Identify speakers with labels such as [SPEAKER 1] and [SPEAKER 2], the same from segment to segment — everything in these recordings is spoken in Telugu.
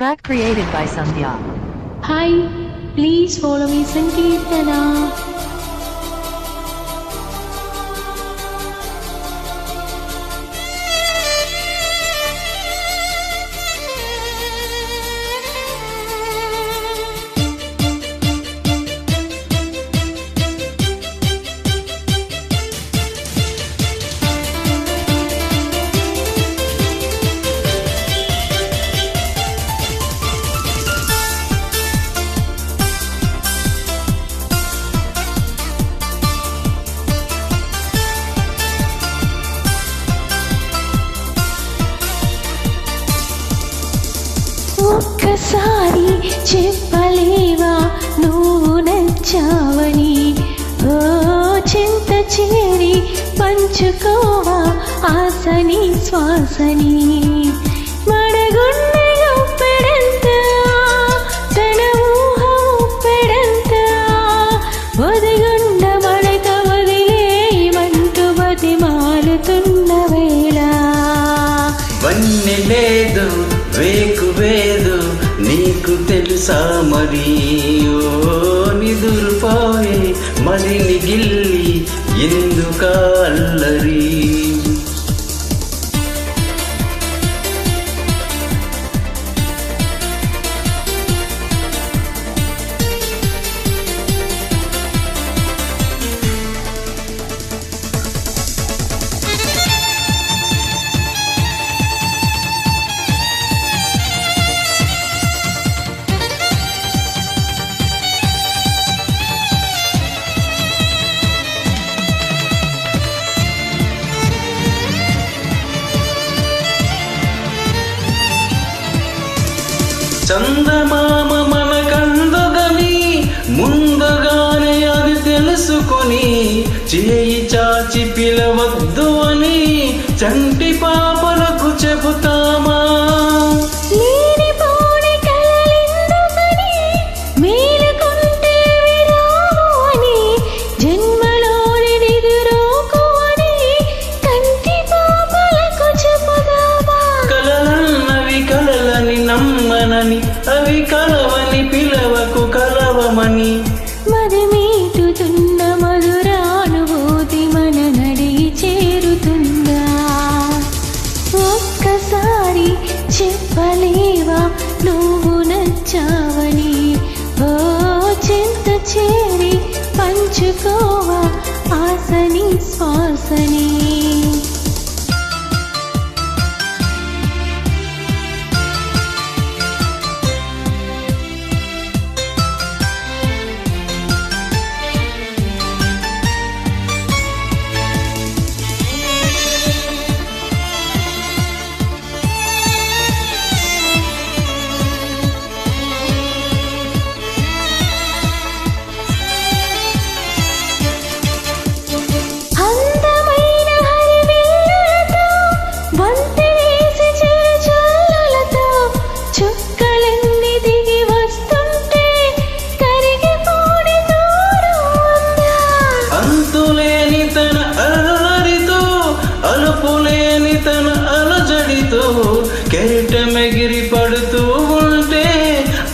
[SPEAKER 1] Track created by Sandhya.
[SPEAKER 2] Hi, please follow me Sankirtana. ఒక్కసారి చెప్పలేవా? నువ్వు నచ్చావని. ఓ చింత చేరి పంచుకోవా? ఆసని శ్వాసని.
[SPEAKER 3] నీకు తెలుసా మరి? ఓ నిదురుపోయే మదిని చందమామ మన కందుగని ముందుగానే అది తెలుసుకొని చేయి చాచి పిలవద్దు అని చంటి పాపలకు చెబుతామా?
[SPEAKER 2] నువ్వు ఓ చింత చేరి పంచుకోవా ఆసని శ్వాసని.
[SPEAKER 3] పడుతూ ఉంటే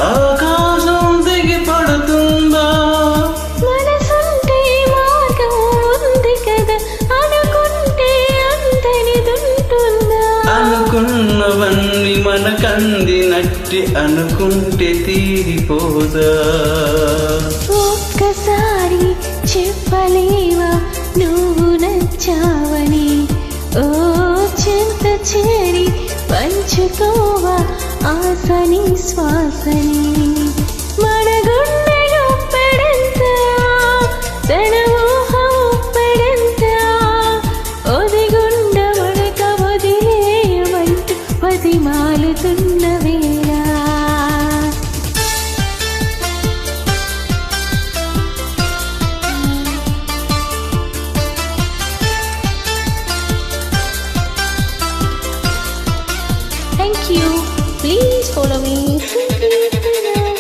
[SPEAKER 3] ఆకాశం దిగి పడుతుందా?
[SPEAKER 2] మనసుంటే మార్గం ఉంది కదా అనుకుంటే అంతనిదుంటుందా
[SPEAKER 3] అనుకున్నవన్నీ మనకందినట్టి అనుకుంటే తీరిపోదా?
[SPEAKER 2] ఒక్కసారి చెప్పలేవా ఆసని శ్వాసని మన గుండె ఉప్పెడంత తన ఊహ ఉప్పెడంత ఒదిగుండ వడక వదిలేయమంటూ పదిమాలుతున్న వేళ Thank you. Please follow me.